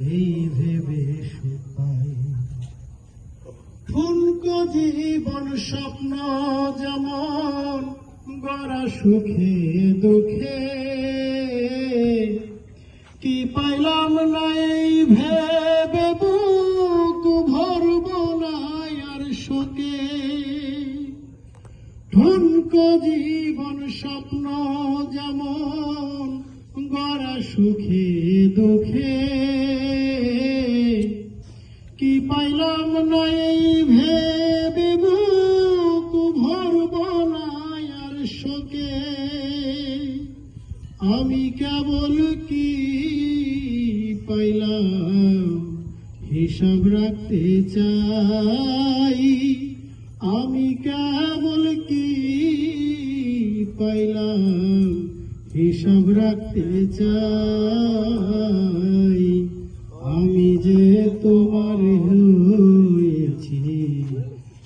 এই ভেবে সুখ পাই ঠুনকো জীবন স্বপ্ন যেমন গড়া সুখে দুঃখে। কি পাইলাম না এই ভেবে বুক ভরব না আর শোকে? ঠুনকো জীবন স্বপ্ন যেমন গড়া সুখে, দুঃখে। কি পাইলাম না এই ভেবে বুক ভরব আর শোকে? আমি কেবল কি পাইলাম হিসাব রাখতে চাই? আমি কেবল কি পাইলাম হিসাব রাখতে চাই। আমি যে তোমার হয়েছি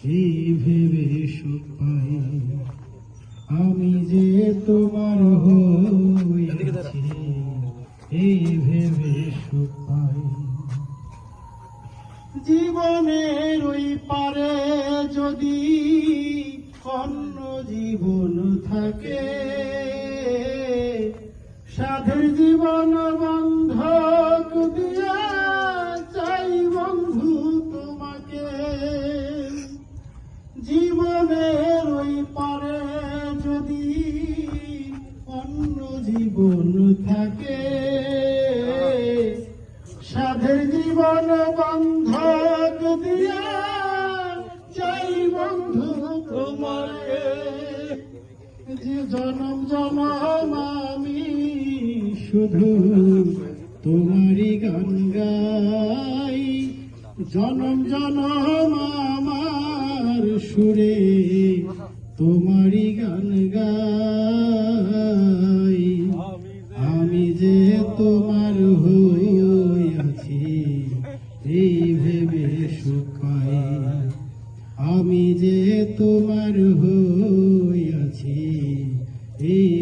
এই ভেবে সুখ পাই। আমি যে তোমার হয়েছি এই ভেবে সুখ পাই। জীবনের ওই পারে যদি অন্য জীবন থাকে সাধের জীবন বন্ধক দিয়া চাই বন্ধু তোমাকে। জীবনের ওই পারে যদি অন্য জীবন থাকে, সাধের জীবন বন্ধক দিয়া চাই বন্ধু তোমাকে। জনম জনম আমি শুধু তোমারই গান গাই। জনম জনম আমার সুরে তোমারই গান গাই। আমি যে তোমার হইয়াছি এই ভেবে পাই। আমি যে তোমার এই ভেবে সুখ পাই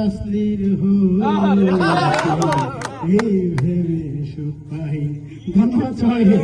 তাসলির এই ভেবে সুখ পাই সবাইকে।